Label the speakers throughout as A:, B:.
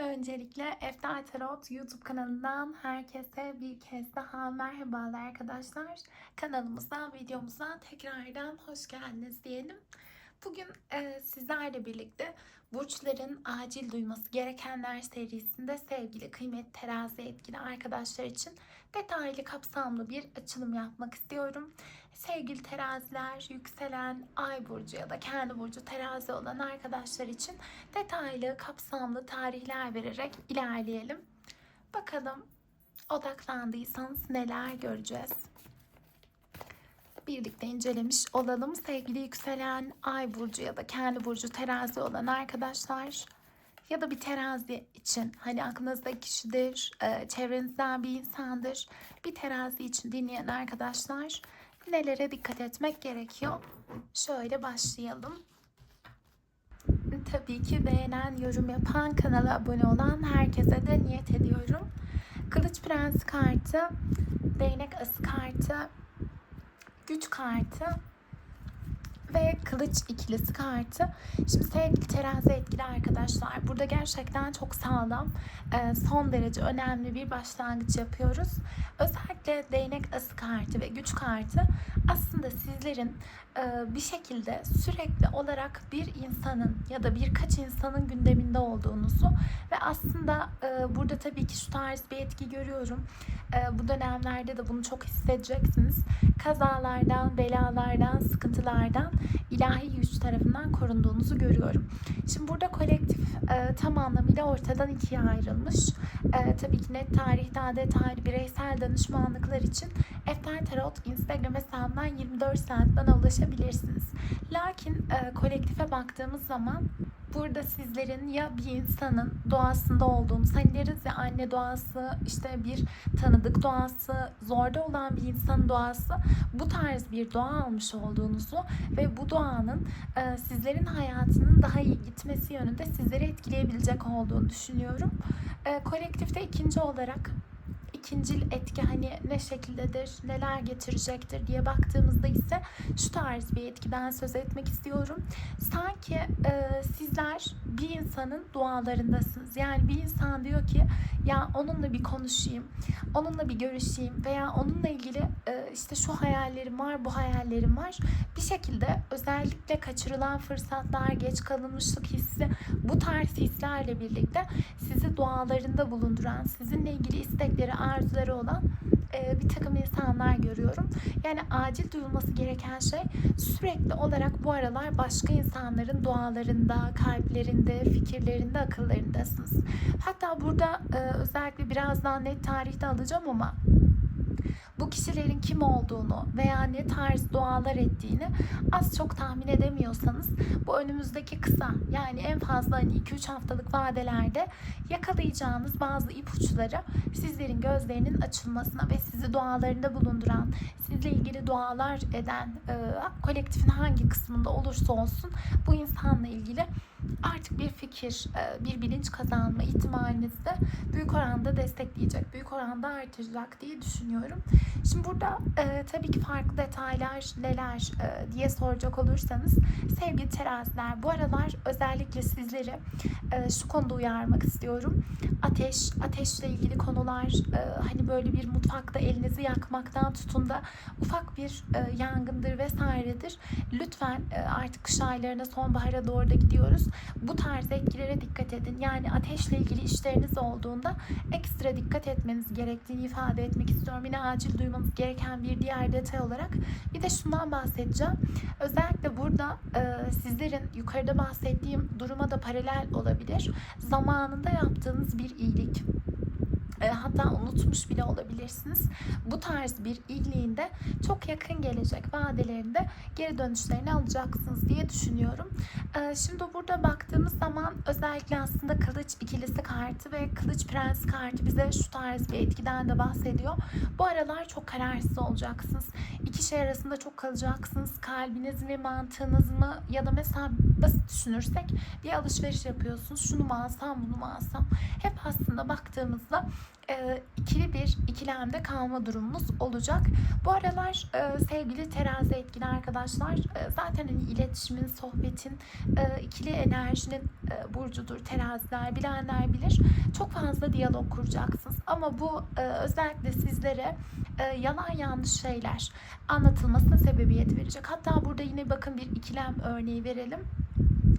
A: Öncelikle Eftel Tarot YouTube kanalından herkese bir kez daha merhabalar arkadaşlar. Kanalımıza, videomuza tekrardan hoş geldiniz diyelim. Bugün e, sizlerle birlikte burçların acil duyması gerekenler serisinde sevgili kıymet terazi etkili arkadaşlar için detaylı kapsamlı bir açılım yapmak istiyorum. Sevgili teraziler, yükselen ay burcu ya da kendi burcu terazi olan arkadaşlar için detaylı, kapsamlı tarihler vererek ilerleyelim. Bakalım odaklandıysanız neler göreceğiz. Birlikte incelemiş olalım. Sevgili yükselen ay burcu ya da kendi burcu terazi olan arkadaşlar ya da bir terazi için hani aklınızda kişidir, e, çevrenizden bir insandır. Bir terazi için dinleyen arkadaşlar nelere dikkat etmek gerekiyor? Şöyle başlayalım. Tabii ki beğenen, yorum yapan, kanala abone olan herkese de niyet ediyorum. Kılıç Prens kartı, değnek ası kartı, güç kartı ve kılıç ikilisi kartı. Şimdi sevgili terazi etkili arkadaşlar burada gerçekten çok sağlam e, son derece önemli bir başlangıç yapıyoruz. Özellikle değnek ası kartı ve güç kartı aslında sizlerin e, bir şekilde sürekli olarak bir insanın ya da birkaç insanın gündeminde olduğunuzu ve aslında e, burada tabii ki şu tarz bir etki görüyorum. Bu dönemlerde de bunu çok hissedeceksiniz. Kazalardan, belalardan, sıkıntılardan ilahi güç tarafından korunduğunuzu görüyorum. Şimdi burada kolektif e, tam anlamıyla ortadan ikiye ayrılmış. E, tabii ki net tarih, daha detaylı bireysel danışmanlıklar için Eftel Tarot Instagram hesabından 24 saat bana ulaşabilirsiniz. Lakin e, kolektife baktığımız zaman burada sizlerin ya bir insanın doğasında olduğunuz hani ya anne doğası işte bir tanıdık doğası zorda olan bir insanın doğası bu tarz bir doğa almış olduğunuzu ve bu doğanın e, sizlerin hayatının daha iyi gitmesi yönünde sizleri etkileyebilecek olduğunu düşünüyorum. E, kolektifte ikinci olarak ikincil etki hani ne şekildedir, neler getirecektir diye baktığımızda ise şu tarz bir etkiden söz etmek istiyorum. Sanki e, sizler bir insanın dualarındasınız. Yani bir insan diyor ki ya onunla bir konuşayım, onunla bir görüşeyim veya onunla ilgili e, işte şu hayallerim var, bu hayallerim var. Bir şekilde özellikle kaçırılan fırsatlar, geç kalınmışlık hissi bu tarz hislerle birlikte sizi dualarında bulunduran, sizinle ilgili istekleri, arzuları olan bir takım insanlar görüyorum. Yani acil duyulması gereken şey sürekli olarak bu aralar başka insanların dualarında, kalplerinde, fikirlerinde, akıllarındasınız. Hatta burada özellikle birazdan net tarihte alacağım ama bu kişilerin kim olduğunu veya ne tarz dualar ettiğini az çok tahmin edemiyorsanız bu önümüzdeki kısa yani en fazla hani 2-3 haftalık vadelerde yakalayacağınız bazı ipuçları sizlerin gözlerinin açılmasına ve sizi dualarında bulunduran, sizle ilgili dualar eden e, kolektifin hangi kısmında olursa olsun bu insanla ilgili artık bir fikir, e, bir bilinç kazanma ihtimalinizi de büyük oranda destekleyecek, büyük oranda artıracak diye düşünüyorum. Şimdi burada e, tabii ki farklı detaylar neler e, diye soracak olursanız sevgili teraziler bu aralar özellikle sizleri e, şu konuda uyarmak istiyorum. Ateş, ateşle ilgili konular e, hani böyle bir mutfakta elinizi yakmaktan tutun da ufak bir e, yangındır vesairedir. Lütfen e, artık kış aylarına sonbahara doğru da gidiyoruz. Bu tarz etkilere dikkat edin. Yani ateşle ilgili işleriniz olduğunda ekstra dikkat etmeniz gerektiğini ifade etmek istiyorum. Yine acil duymanız gereken bir diğer detay olarak bir de şundan bahsedeceğim. Özellikle burada e, sizlerin yukarıda bahsettiğim duruma da paralel olabilir. Zamanında yaptığınız bir iyilik e, hatta unutmuş bile olabilirsiniz. Bu tarz bir iyiliğinde çok yakın gelecek vadelerinde geri dönüşlerini alacaksınız diye düşünüyorum. E, şimdi burada baktığımız zaman özellikle aslında kılıç ikilisi kartı ve kılıç prens kartı bize şu tarz bir etkiden de bahsediyor. Bu aralar çok kararsız olacaksınız. İki şey arasında çok kalacaksınız. Kalbiniz mi, mantığınız mı ya da mesela basit düşünürsek bir alışveriş yapıyorsunuz. Şunu mu alsam, bunu mu alsam? Hep aslında baktığımızda e, ikili bir ikilemde kalma durumunuz olacak. Bu aralar e, sevgili terazi etkili arkadaşlar e, zaten hani iletişimin, sohbetin, e, ikili enerjinin e, burcudur teraziler bilenler bilir. Çok fazla diyalog kuracaksınız ama bu e, özellikle sizlere e, yalan yanlış şeyler anlatılmasına sebebiyet verecek. Hatta burada yine bakın bir ikilem örneği verelim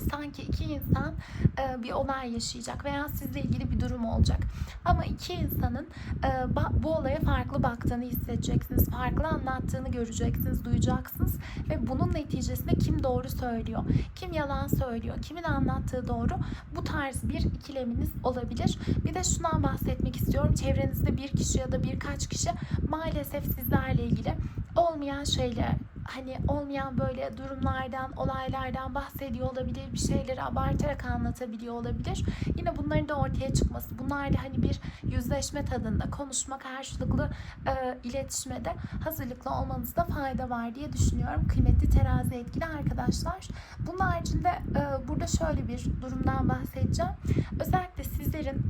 A: sanki iki insan e, bir olay yaşayacak veya sizle ilgili bir durum olacak. Ama iki insanın e, bu olaya farklı baktığını hissedeceksiniz. Farklı anlattığını göreceksiniz, duyacaksınız ve bunun neticesinde kim doğru söylüyor, kim yalan söylüyor, kimin anlattığı doğru bu tarz bir ikileminiz olabilir. Bir de şundan bahsetmek istiyorum. Çevrenizde bir kişi ya da birkaç kişi maalesef sizlerle ilgili olmayan şeyler hani olmayan böyle durumlardan, olaylardan bahsediyor olabilir, bir şeyleri abartarak anlatabiliyor olabilir. Yine bunların da ortaya çıkması, bunlarla hani bir yüzleşme tadında, konuşma karşılıklı e, iletişime hazırlıklı olmanızda fayda var diye düşünüyorum. Kıymetli terazi etkili arkadaşlar. Bunun haricinde e, burada şöyle bir durumdan bahsedeceğim. Özellikle sizlerin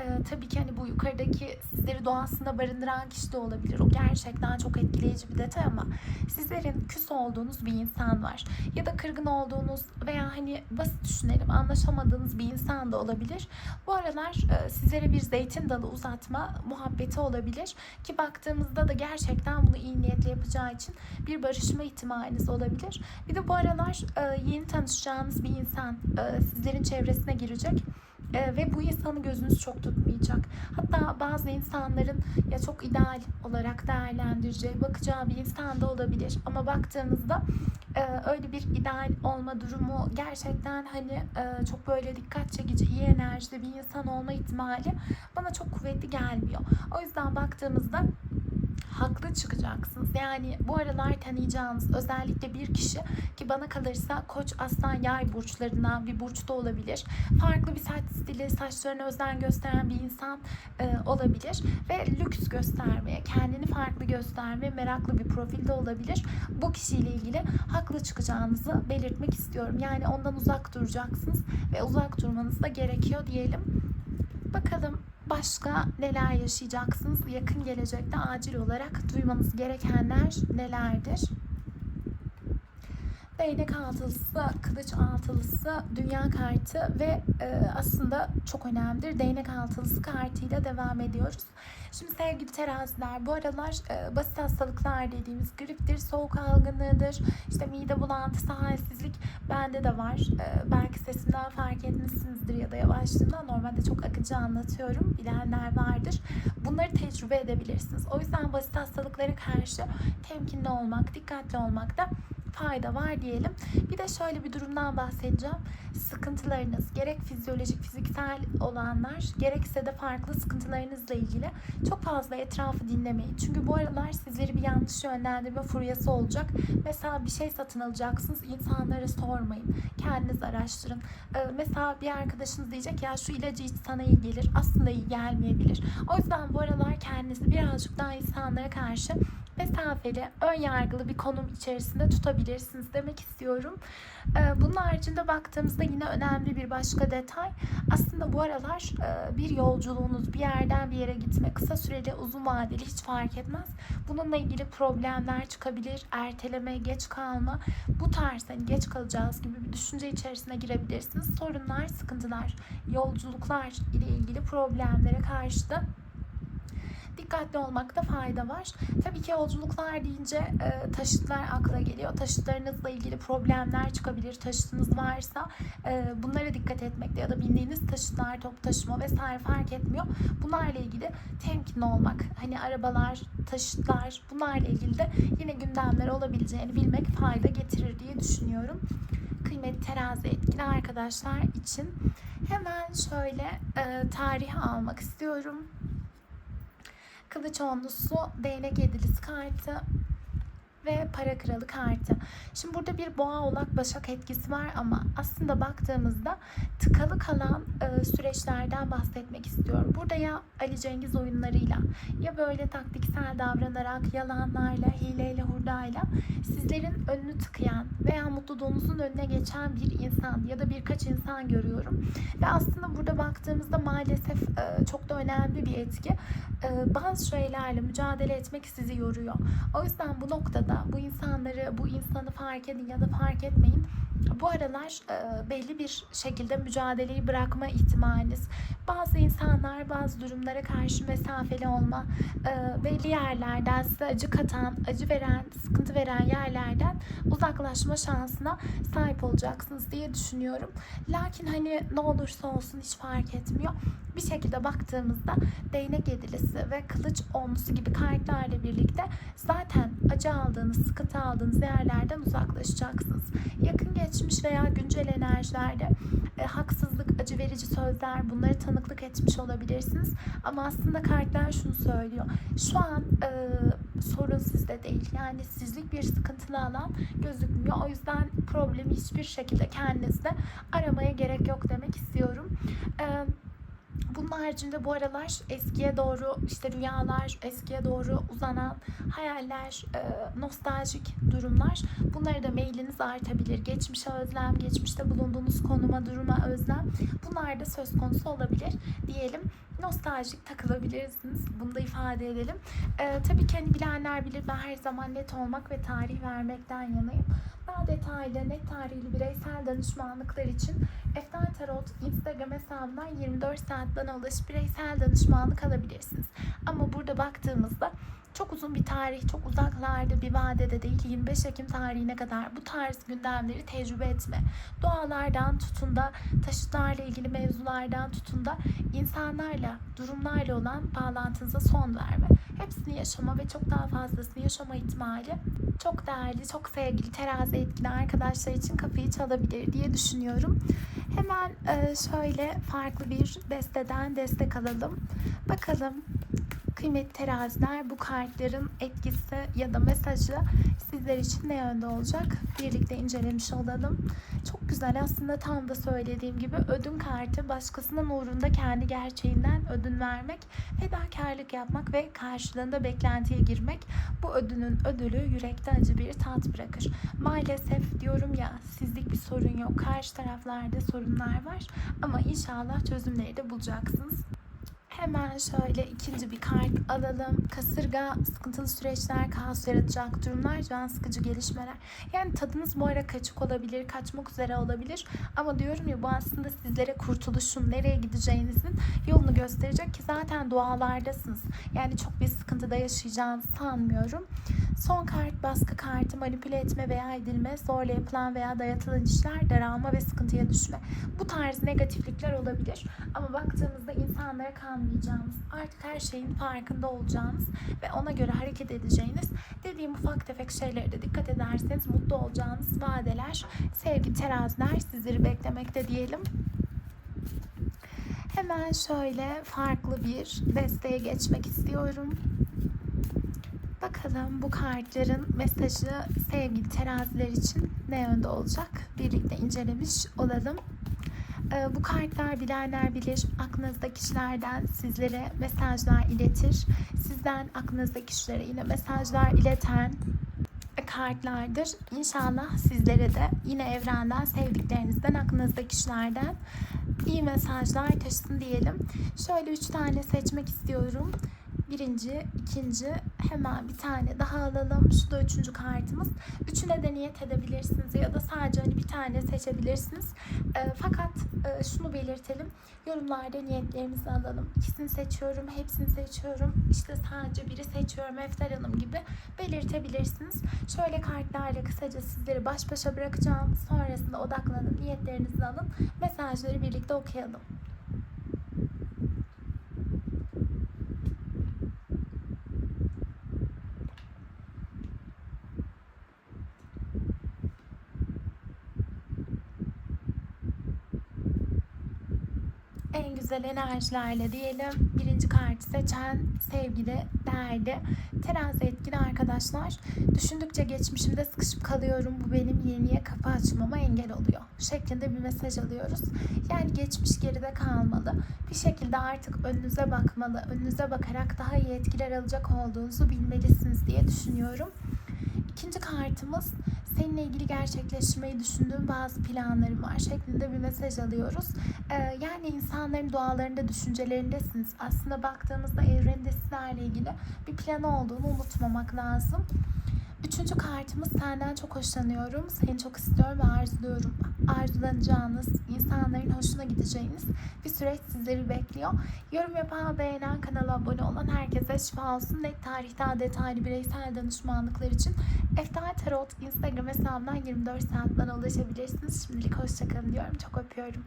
A: ee, tabii ki hani bu yukarıdaki sizleri doğasında barındıran kişi de olabilir. O gerçekten çok etkileyici bir detay ama sizlerin küs olduğunuz bir insan var. Ya da kırgın olduğunuz veya hani basit düşünelim anlaşamadığınız bir insan da olabilir. Bu aralar e, sizlere bir zeytin dalı uzatma muhabbeti olabilir. Ki baktığımızda da gerçekten bunu iyi niyetle yapacağı için bir barışma ihtimaliniz olabilir. Bir de bu aralar e, yeni tanışacağınız bir insan e, sizlerin çevresine girecek e, ve bu insanı gözünüz çok tutmayacak. Hatta bazı insanların ya çok ideal olarak değerlendireceği, bakacağı bir insan da olabilir. Ama baktığımızda e, öyle bir ideal olma durumu gerçekten hani e, çok böyle dikkat çekici, iyi enerjide bir insan olma ihtimali bana çok kuvvetli gelmiyor. O yüzden baktığımızda haklı çıkacaksınız. Yani bu aralar tanıyacağınız özellikle bir kişi ki bana kalırsa koç aslan yay burçlarından bir burçta olabilir. Farklı bir saç stili, saçlarına özen gösteren bir insan e, olabilir ve lüks göstermeye, kendini farklı göstermeye meraklı bir profilde olabilir. Bu kişiyle ilgili haklı çıkacağınızı belirtmek istiyorum. Yani ondan uzak duracaksınız ve uzak durmanız da gerekiyor diyelim. Bakalım başka neler yaşayacaksınız? Yakın gelecekte acil olarak duymanız gerekenler nelerdir? Değnek altılısı, kılıç altılısı, dünya kartı ve e, aslında çok önemlidir. Değnek altılısı kartıyla devam ediyoruz. Şimdi sevgili teraziler bu aralar e, basit hastalıklar dediğimiz griptir, soğuk algınlığıdır, işte mide bulantısı, halsizlik bende de var. E, belki sesimden fark etmişsinizdir ya da yavaşlığımdan normalde çok akıcı anlatıyorum. Bilenler vardır. Bunları tecrübe edebilirsiniz. O yüzden basit hastalıklara karşı temkinli olmak, dikkatli olmak da fayda var diyelim. Bir de şöyle bir durumdan bahsedeceğim. Sıkıntılarınız gerek fizyolojik, fiziksel olanlar gerekse de farklı sıkıntılarınızla ilgili çok fazla etrafı dinlemeyin. Çünkü bu aralar sizleri bir yanlış yönlendirme furyası olacak. Mesela bir şey satın alacaksınız. insanlara sormayın. Kendiniz araştırın. Ee, mesela bir arkadaşınız diyecek ya şu ilacı iç sana iyi gelir. Aslında iyi gelmeyebilir. O yüzden bu aralar kendinizi birazcık daha insanlara karşı mesafeli, ön yargılı bir konum içerisinde tutabilirsiniz demek istiyorum. Ee, bunun haricinde baktığımızda yine önemli bir başka detay. Aslında bu aralar e, bir yolculuğunuz bir yerden bir yere gitme kısa süreli uzun vadeli hiç fark etmez. Bununla ilgili problemler çıkabilir. Erteleme, geç kalma. Bu tarz hani geç kalacağız gibi bir düşünce içerisine girebilirsiniz. Sorunlar, sıkıntılar, yolculuklar ile ilgili problemlere karşı da dikkatli olmakta fayda var. Tabii ki yolculuklar deyince e, taşıtlar akla geliyor. Taşıtlarınızla ilgili problemler çıkabilir. Taşıtınız varsa e, bunlara dikkat etmekte ya da bindiğiniz taşıtlar, top taşıma vesaire fark etmiyor. Bunlarla ilgili temkinli olmak. Hani arabalar, taşıtlar bunlarla ilgili de yine gündemler olabileceğini bilmek fayda getirir diye düşünüyorum. Kıymetli terazi etkili arkadaşlar için hemen şöyle e, tarih almak istiyorum. Kılıç onlusu, değnek yedilisi kartı ve para kralı kartı. Şimdi burada bir boğa oğlak başak etkisi var ama aslında baktığımızda tıkalı kalan e, süreçlerden bahsetmek istiyorum. Burada ya Ali Cengiz oyunlarıyla ya böyle taktiksel davranarak yalanlarla, hileyle, hurdayla sizlerin önünü tıkayan veya mutluluğunuzun önüne geçen bir insan ya da birkaç insan görüyorum. Ve aslında burada baktığımızda maalesef e, çok da önemli bir etki. E, bazı şeylerle mücadele etmek sizi yoruyor. O yüzden bu noktada bu insanları, bu insanı fark edin ya da fark etmeyin. Bu aralar e, belli bir şekilde mücadeleyi bırakma ihtimaliniz. Bazı insanlar bazı durumlara karşı mesafeli olma, e, belli yerlerden size acı katan, acı veren, sıkıntı veren yerlerden uzaklaşma şansına sahip olacaksınız diye düşünüyorum. Lakin hani ne olursa olsun hiç fark etmiyor. Bir şekilde baktığımızda değnek yedilisi ve kılıç onlusu gibi kartlarla birlikte zaten acı aldığınız, sıkıntı aldığınız yerlerden uzaklaşacaksınız. Yakın geçmiş veya güncel enerjilerde e, haksızlık, acı verici sözler bunları tanıklık etmiş olabilirsiniz. Ama aslında kartlar şunu söylüyor. Şu an e, sorun sizde değil. Yani sizlik bir sıkıntılı alan gözükmüyor. O yüzden problemi hiçbir şekilde kendinizde aramaya gerek yok demek istiyorum. E, bunun haricinde bu aralar eskiye doğru işte rüyalar, eskiye doğru uzanan hayaller, e, nostaljik durumlar. Bunları da mailiniz artabilir. Geçmişe özlem, geçmişte bulunduğunuz konuma, duruma özlem. Bunlar da söz konusu olabilir diyelim. Nostaljik takılabilirsiniz. Bunu da ifade edelim. E, tabii ki hani bilenler bilir ben her zaman net olmak ve tarih vermekten yanayım. Daha detaylı, net tarihli bireysel danışmanlıklar için Eftal Tarot Instagram hesabından 24 saatten ulaşıp bireysel danışmanlık alabilirsiniz. Ama burada baktığımızda çok uzun bir tarih, çok uzaklarda bir vadede değil 25 Ekim tarihine kadar bu tarz gündemleri tecrübe etme. Doğalardan tutun da taşıtlarla ilgili mevzulardan tutun da insanlarla, durumlarla olan bağlantınıza son verme. Hepsini yaşama ve çok daha fazlasını yaşama ihtimali çok değerli, çok sevgili terazi etkili arkadaşlar için kapıyı çalabilir diye düşünüyorum. Hemen e, şöyle farklı bir desteden destek alalım. Bakalım kıymetli teraziler bu kartların etkisi ya da mesajı sizler için ne yönde olacak? Birlikte incelemiş olalım. Çok güzel aslında tam da söylediğim gibi ödün kartı başkasının uğrunda kendi gerçeğinden ödün vermek, fedakarlık yapmak ve karşılığında beklentiye girmek. Bu ödünün ödülü yürekte acı bir tat bırakır. Maalesef diyorum ya sizlik bir sorun yok. Karşı taraflarda sorunlar var ama inşallah çözümleri de bulacaksınız. Hemen şöyle ikinci bir kart alalım. Kasırga, sıkıntılı süreçler, kaos yaratacak durumlar, can sıkıcı gelişmeler. Yani tadınız bu ara kaçık olabilir, kaçmak üzere olabilir. Ama diyorum ya bu aslında sizlere kurtuluşun, nereye gideceğinizin yolunu gösterecek ki zaten dualardasınız. Yani çok bir sıkıntıda yaşayacağınızı sanmıyorum. Son kart baskı kartı manipüle etme veya edilme, zorla yapılan veya dayatılan işler, daralma ve sıkıntıya düşme. Bu tarz negatiflikler olabilir. Ama baktığımızda insanlara kanmayacağınız, artık her şeyin farkında olacağınız ve ona göre hareket edeceğiniz dediğim ufak tefek şeylere de dikkat ederseniz mutlu olacağınız vadeler, sevgi teraziler sizleri beklemekte diyelim. Hemen şöyle farklı bir desteğe geçmek istiyorum. Bakalım bu kartların mesajı sevgili teraziler için ne yönde olacak? Birlikte incelemiş olalım. Ee, bu kartlar bilenler bilir aklınızdaki kişilerden sizlere mesajlar iletir. Sizden aklınızdaki kişilere yine mesajlar ileten kartlardır. İnşallah sizlere de yine evrenden sevdiklerinizden aklınızdaki kişilerden iyi mesajlar taşısın diyelim. Şöyle üç tane seçmek istiyorum birinci, ikinci hemen bir tane daha alalım. Şu da üçüncü kartımız. Üçüne de niyet edebilirsiniz ya da sadece hani bir tane seçebilirsiniz. E, fakat e, şunu belirtelim. Yorumlarda niyetlerinizi alalım. İkisini seçiyorum, hepsini seçiyorum. İşte sadece biri seçiyorum Eftar Hanım gibi belirtebilirsiniz. Şöyle kartlarla kısaca sizleri baş başa bırakacağım. Sonrasında odaklanın, niyetlerinizi alın. Mesajları birlikte okuyalım. en güzel enerjilerle diyelim. Birinci kartı seçen sevgili, değerli, terazi etkili arkadaşlar. Düşündükçe geçmişimde sıkışıp kalıyorum. Bu benim yeniye kapı açmama engel oluyor. Şeklinde bir mesaj alıyoruz. Yani geçmiş geride kalmalı. Bir şekilde artık önünüze bakmalı. Önünüze bakarak daha iyi etkiler alacak olduğunuzu bilmelisiniz diye düşünüyorum. İkinci kartımız seninle ilgili gerçekleştirmeyi düşündüğüm bazı planlarım var şeklinde bir mesaj alıyoruz. Ee, yani insanların dualarında, düşüncelerindesiniz. Aslında baktığımızda evrende sizlerle ilgili bir planı olduğunu unutmamak lazım. Üçüncü kartımız senden çok hoşlanıyorum, seni çok istiyorum ve arzuluyorum. Arzulanacağınız, insanların hoşuna gideceğiniz bir süreç sizleri bekliyor. Yorum yapan, beğenen, kanala abone olan herkese şifa olsun. Net tarih daha detaylı bireysel danışmanlıklar için Eftal Tarot Instagram hesabından 24 saat bana ulaşabilirsiniz. Şimdilik hoşçakalın diyorum. Çok öpüyorum.